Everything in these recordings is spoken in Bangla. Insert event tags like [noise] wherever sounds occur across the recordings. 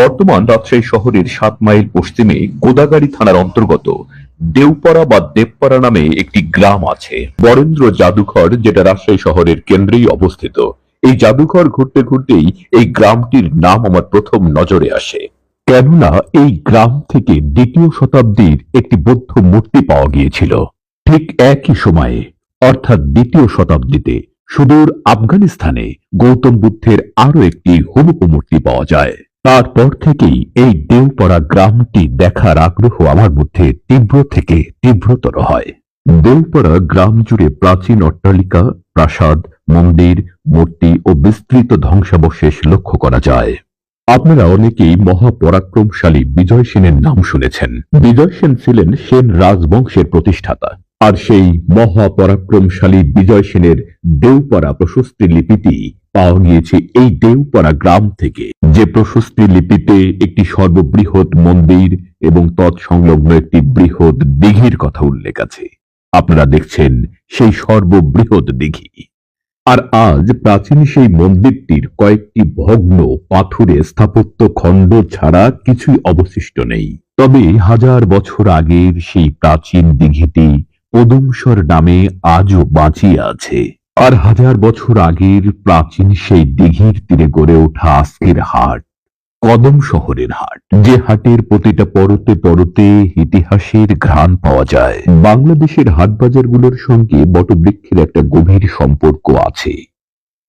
বর্তমান রাজশাহী শহরের সাত মাইল পশ্চিমে গোদাগাড়ি থানার অন্তর্গত দেওপাড়া বা দেবপাড়া নামে একটি গ্রাম আছে। বরেন্দ্র জাদুঘর, যেটা রাজশাহী শহরের কেন্দ্রেই অবস্থিত। এই জাদুঘর ঘুরতে ঘুরতেই এই গ্রামটির নাম আমার প্রথম নজরে আসে। কেননা এই গ্রাম থেকে দ্বিতীয় শতাব্দীর একটি বৌদ্ধ মূর্তি পাওয়া গিয়েছিল। ঠিক একই সময়ে, অর্থাৎ দ্বিতীয় শতাব্দীতে, সুদূর আফগানিস্তানে গৌতম বুদ্ধের আরও একটি হুবহু মূর্তি পাওয়া যায়। তারপর থেকেই এই দেওপাড়া গ্রামটি দেখার আগ্রহ আমার মধ্যে তীব্র থেকে তীব্রতর হয়। দেওপাড়া গ্রাম জুড়ে প্রাচীন অট্টালিকা, প্রাসাদ, মন্দির, মূর্তি ও বিস্তৃত ধ্বংসাবশেষ লক্ষ্য করা যায়। আপনারা অনেকেই মহাপরাক্রমশালী বিজয় সেনের নাম শুনেছেন। বিজয় সেন ছিলেন সেন রাজবংশের প্রতিষ্ঠাতা। আর সেই মহাপরাক্রমশালী বিজয় সেনের দেওপাড়া প্রশস্তি লিপিটি পাওয়া গিয়েছে এই দেওপাড়া গ্রাম থেকে, যে প্রশস্তি লিপিতে একটি সর্ববৃহৎ মন্দির এবং তৎসংলগ্ন একটি বৃহৎ দিঘির কথা উল্লেখ আছে। আপনারা দেখছেন সেই সর্ববৃহৎ দিঘি। আর আজ প্রাচীন সেই মন্দিরটির কয়েকটি ভগ্ন পাথুরে স্থাপত্য খণ্ড ছাড়া কিছুই অবশিষ্ট নেই। তবে হাজার বছর আগের সেই প্রাচীন দিঘিটি পদুমসর নামে আজও বাঁচিয়ে আছে। আর হাজার বছর আগের প্রাচীন সেই দিঘির তীরে গড়ে ওঠা আজকের হাট, কদম শহরের হাট। যে হাটের প্রতিটা পরতে পরতে ইতিহাসের ঘ্রাণ পাওয়া যায়। বাংলাদেশের হাট বাজারগুলোর সঙ্গে বটবৃক্ষের একটা গভীর সম্পর্ক আছে।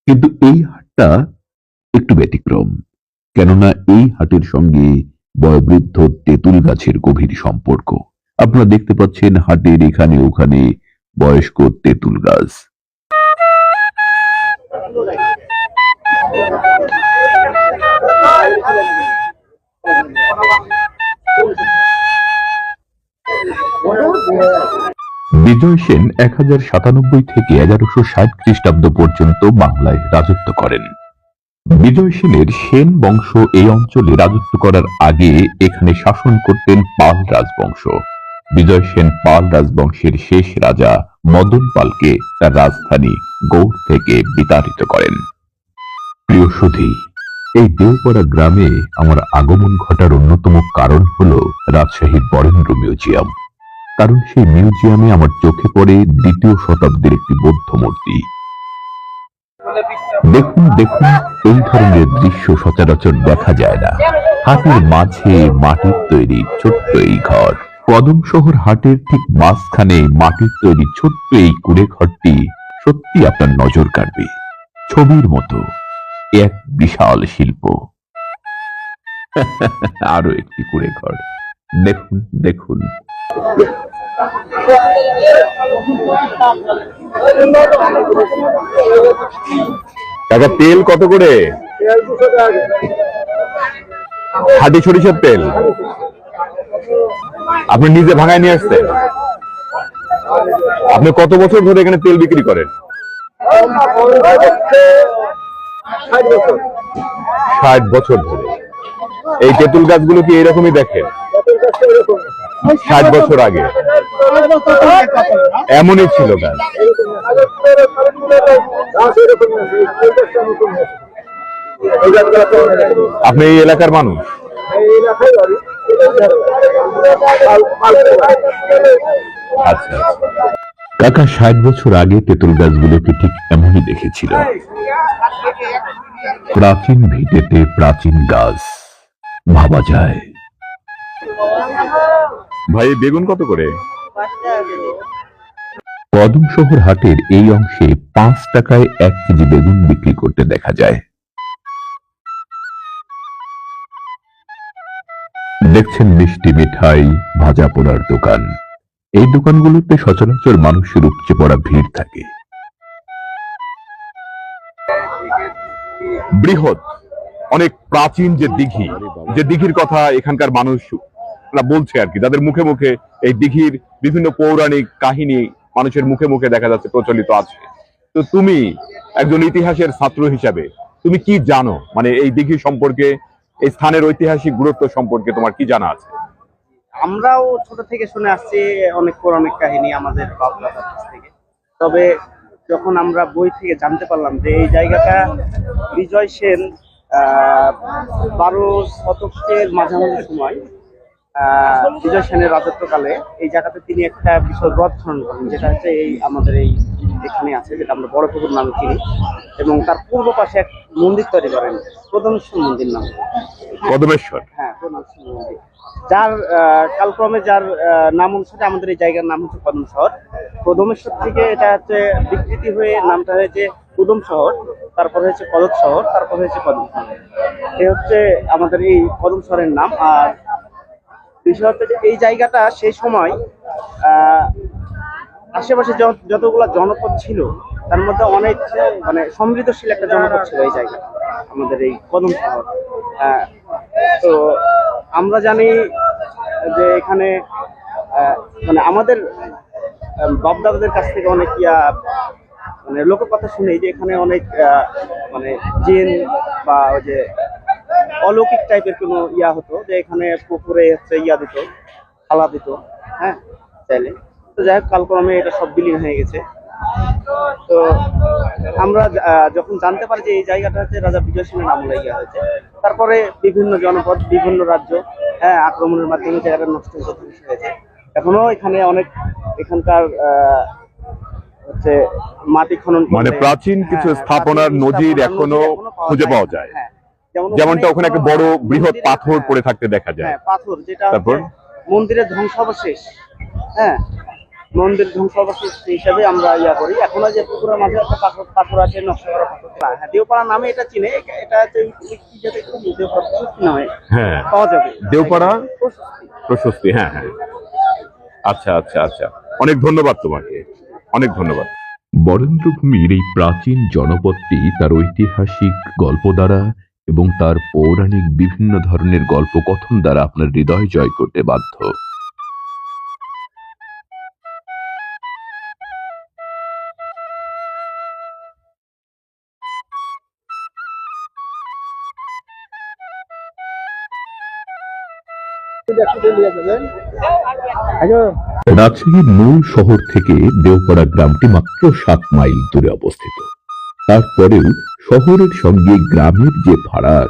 কিন্তু এই হাটটা একটু ব্যতিক্রম। কেননা এই হাটের সঙ্গে বয়োবৃদ্ধ তেঁতুল গাছের গভীর সম্পর্ক। আপনারা দেখতে পাচ্ছেন হাটের এখানে ওখানে বয়স্ক তেঁতুল গাছ। বিজয় সেন এক হাজার সাতানব্বই থেকে এগারোশো ষাট খ্রিস্টাব্দ পর্যন্ত বাংলায় রাজত্ব করেন। বিজয় সেনের সেন বংশ এই অঞ্চলে রাজত্ব করার আগে এখানে শাসন করতেন পাল রাজবংশ। বিজয় সেন পাল রাজবংশের শেষ রাজা মদন পালকে তার রাজধানী গৌড় থেকে বিতাড়িত করেন। প্রিয় সুধী, এই দেওপাড়া গ্রামে আমার আগমন ঘটার অন্যতম কারণ হল রাজশাহীর বরেন্দ্র মিউজিয়াম। কারণ সেই মিউজিয়ামে আমার চোখে পড়ে দ্বিতীয় শতাব্দীর একটি বৌদ্ধ মূর্তি। দেখুন দেখুন, এই ধরনের দৃশ্য সচরাচর দেখা যায় না। হাটের মাঝে মাটির তৈরি ছোট্ট এই ঘর। কদম শহর হাটের ঠিক মাঝখানে মাটির তৈরি ছোট্ট এই কুড়ে ঘরটি সত্যি আপনার নজর কাড়বে। ছবির মতো। এক বিশাল শিল্প। [laughs] আরও একটি কুড়ে ঘর। দেখুন দেখুন। কাকা, তেল কত করে? খাঁটি সরিষার তেল। আপনি নিজে ভাঙায় নিয়ে আসছেন? আপনি কত বছর ধরে এখানে তেল বিক্রি করেন? ষাট বছর। ধরে। এই তেঁতুল গাছগুলো কি এরকমই দেখেন ষাট বছর আগে। এমনই ছিল গাছ। আপনি এই এলাকার মানুষ? আচ্ছা। কাকা ষাট বছর আগে তেঁতুল গাছগুলোকে ঠিক এমনই দেখেছিল। প্রাচীন ভিটেতে প্রাচীন গাছ। ভাবা যায়। ভাই বেগুন কত করে? কদম শহর হাটের এই অংশে পাঁচ টাকায় এক কেজি বেগুন বিক্রি করতে দেখা যায়। দেখছেন মিষ্টি মিঠাই ভাজা পোড়ার দোকান। এই দোকানগুলোতে সচরাচর মানুষের উপচে পড়া ভিড় থাকে। বৃহৎ, অনেক প্রাচীন যে দিঘি, যে দিঘির কথা এখানকার মানুষ বলছে আর কি। যাদের মুখে মুখে এই দিঘির বিভিন্ন পৌরাণিক কাহিনী মানুষের মুখে মুখে দেখা যাচ্ছে, প্রচলিত আছে। তো তুমি একজন ইতিহাসের ছাত্র হিসাবে, তুমি কি জানো? মানে এই দিঘি সম্পর্কে, এই স্থানের ঐতিহাসিক গুরুত্ব সম্পর্কে তোমার কি জানা আছে? আমরাও ছোট থেকে শুনে আসছি অনেক পৌরাণিক কাহিনী আমাদের কাছ থেকে। তবে যখন আমরা বই থেকে জানতে পারলাম যে এই জায়গাটা বিজয় সেন বারো শতকের মাঝামাঝি সময় বিজয় সেনের রাজত্বকালে এই জায়গাতে তিনি একটা বিশাল হ্রদ খনন করেন যেটা হচ্ছে এই আমাদের এই এখানে আছে যেটা আমরা বড় পুকুর নামে চিনি এবং তার পূর্ব পাশে এক মন্দির তৈরি করেন প্রদমেশ্বর মন্দির নাম। পদমেশ্বর হ্যাঁ যার কালক্রমে যার নাম অনুসারে আমাদের এই জায়গার নাম হচ্ছে কদম শহর। কদমেশ্বর থেকে এটা হচ্ছে বিকৃতি হয়ে নামটা হয়েছে কদম শহর, তারপর হয়েছে কদক শহর, তারপর হয়েছে কদম শহর। এই হচ্ছে আমাদের এই কদম শহরের নাম। আর বিষয় হচ্ছে যে এই জায়গাটা সেই সময় আশেপাশে যত- যতগুলা জনপদ ছিল, তার মধ্যে অনেক মানে সমৃদ্ধশীল একটা জনপদ ছিল এই জায়গা আমাদের এই কদম শহর। তো আমরা জানি যে এখানে মানে আমাদের বাপদাদাদের কাছ থেকে অনেক ইয়া মানে লোককথা শুনি যে এখানে অনেক মানে জিন বা ওই যে অলৌকিক টাইপের কোনো ইয়া হতো, যে এখানে পুকুরে হচ্ছে ইয়া দিত, খালা দিত হ্যাঁ চাইলে। তো যাই হোক, কালক্রমে এটা সব বিলীন হয়ে গেছে। তো আমরা যখন জানতে পারি যে এই জায়গাটা হচ্ছে রাজা বিজয় সিংহের আমলে ইয়া হয়েছে তারপরে বিভিন্ন জনপদ বিভিন্ন রাজ্য হ্যাঁ আক্রমণের মাধ্যমে জায়গাটা নষ্ট হয়েছে এখনও এখানে অনেক এখানকার হচ্ছে মাটি খনন মানে প্রাচীন কিছু হ্যাঁ, স্থাপনার নজির এখনও খুঁজে পাওয়া যায়। হ্যাঁ যেমন যেমনটা ওখানে একটা বড় বৃহৎ পাথর হ্যাঁ, পড়ে থাকতে দেখা যায় হ্যাঁ পাথর যেটা তারপর? মন্দিরের ধ্বংসাবশেষ হ্যাঁ মন্দির ধ্বংসাবশেষ হিসাবে আমরা ইয়া করি। এখনও যে পুকুরের মাঝে একটা পাথর পাথর আছে নষ্ট করা পাথর। হ্যাঁ দেওপাড়া নামে এটা চিনে। এটা কি যাতে নামে। হ্যাঁ। পাওয়া যাবে। দেওপাড়া? প্রশস্তি হ্যাঁ হ্যাঁ। আচ্ছা আচ্ছা আচ্ছা। অনেক ধন্যবাদ তোমাকে। অনেক ধন্যবাদ। বরেন্দ্রভূমির এই প্রাচীন জনপদটি তার ঐতিহাসিক গল্প দ্বারা এবং তার পৌরাণিক বিভিন্ন ধরনের গল্পকথন দ্বারা আপনার হৃদয় জয় করতে বাধ্য। রাজশাহীর মূল শহর থেকে দেওপাড়া গ্রামটি মাত্র সাত মাইল দূরে অবস্থিত। তারপরেও শহরের সঙ্গে গ্রামের যে ফারাক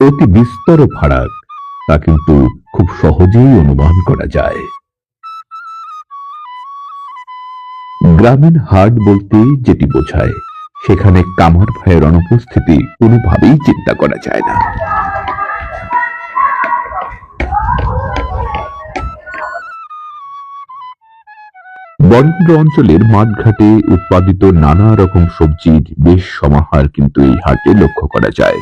অতি বিস্তর ফারাক তা কিন্তু খুব সহজেই অনুমান করা যায়। গ্রামীণ হাট বলতে যেটি বোঝায়, সেখানে কামার ভাইয়ের অনুপস্থিতি কোনোভাবেই চিন্তা করা যায় না। বরেন্দ্র অঞ্চলের মাঠঘাটে উৎপাদিত নানা রকম সবজির বেশ সমাহার কিন্তু এই হাটে লক্ষ্য করা যায়।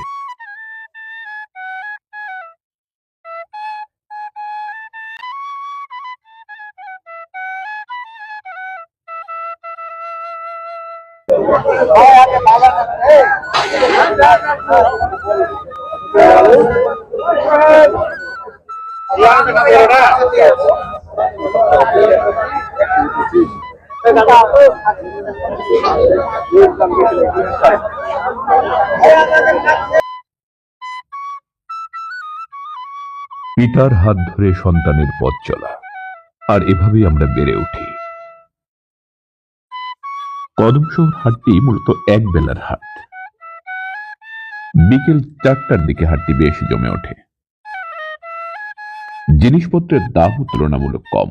পিতার হাত ধরে সন্তানের পথ চলা। আর এভাবেই আমরা বেড়ে উঠি। কদমশহর হাটটি মূলত এক বেলার হাট। বিকেল চারটার দিকে হাটটি বেশ জমে ওঠে। জিনিসপত্রের দামও তুলনামূলক কম।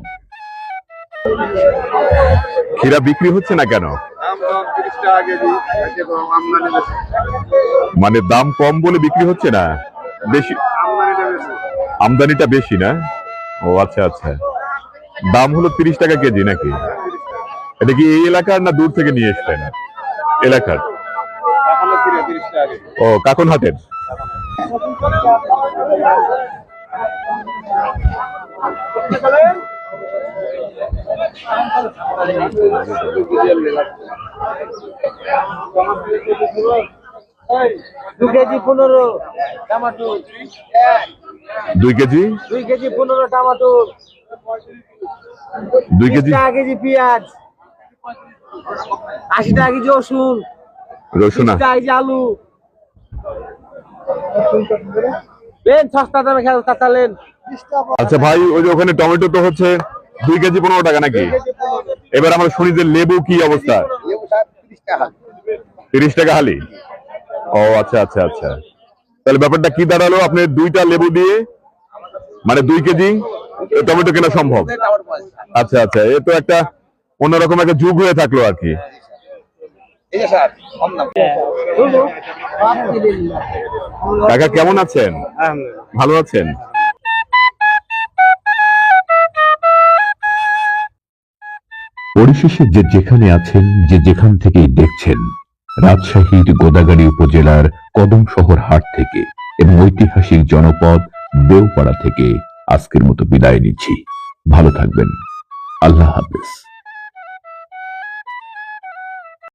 ক্ষীরা বিক্রি হচ্ছে না কেন? মানে দাম কম বলে বিক্রি হচ্ছে না? বেশি? আমদানিটা বেশি। না? ও আচ্ছা আচ্ছা। দাম হলো তিরিশ টাকা কেজি নাকি? এটা কি এই এলাকার না দূর থেকে নিয়ে এসছেন? এলাকার? ও কাকন হাটের? দু কেজি পনেরো টমাটো। দুই কেজি? দুই কেজি পনেরো টমাটো। দুই কেজি? টাকা কেজি পেঁয়াজ। আশি টাকা কেজি রসুন। রসুন টাকা কেজি আলু। সস্তা দামে খেয়াল কাঁচা লেন। আচ্ছা ভাই ওই যে ওখানে টমেটো তো হচ্ছে দুই কেজি পনেরো টাকা নাকি? এবার আমরা শুনি যে লেবু কি অবস্থা? তিরিশ টাকা হালি। ও আচ্ছা আচ্ছা আচ্ছা। তাহলে ব্যাপারটা কি দাঁড়াল? আপনি দুইটা লেবু দিয়ে মানে দুই কেজি টমেটো কেনা সম্ভব? আচ্ছা আচ্ছা এ তো একটা অন্যরকম একটা যুগ হয়ে থাকল আর কি। কাকা কেমন আছেন? ভালো আছেন? পরিশেষে যে যেখানে আছেন, যে যেখান থেকেই দেখছেন, রাজশাহীর গোদাগাড়ি উপজেলার কদম শহর হাট থেকে এবং ঐতিহাসিক জনপদ দেওপাড়া থেকে আজকের মতো বিদায় নিচ্ছি। ভালো থাকবেন। আল্লাহ হাফেজ।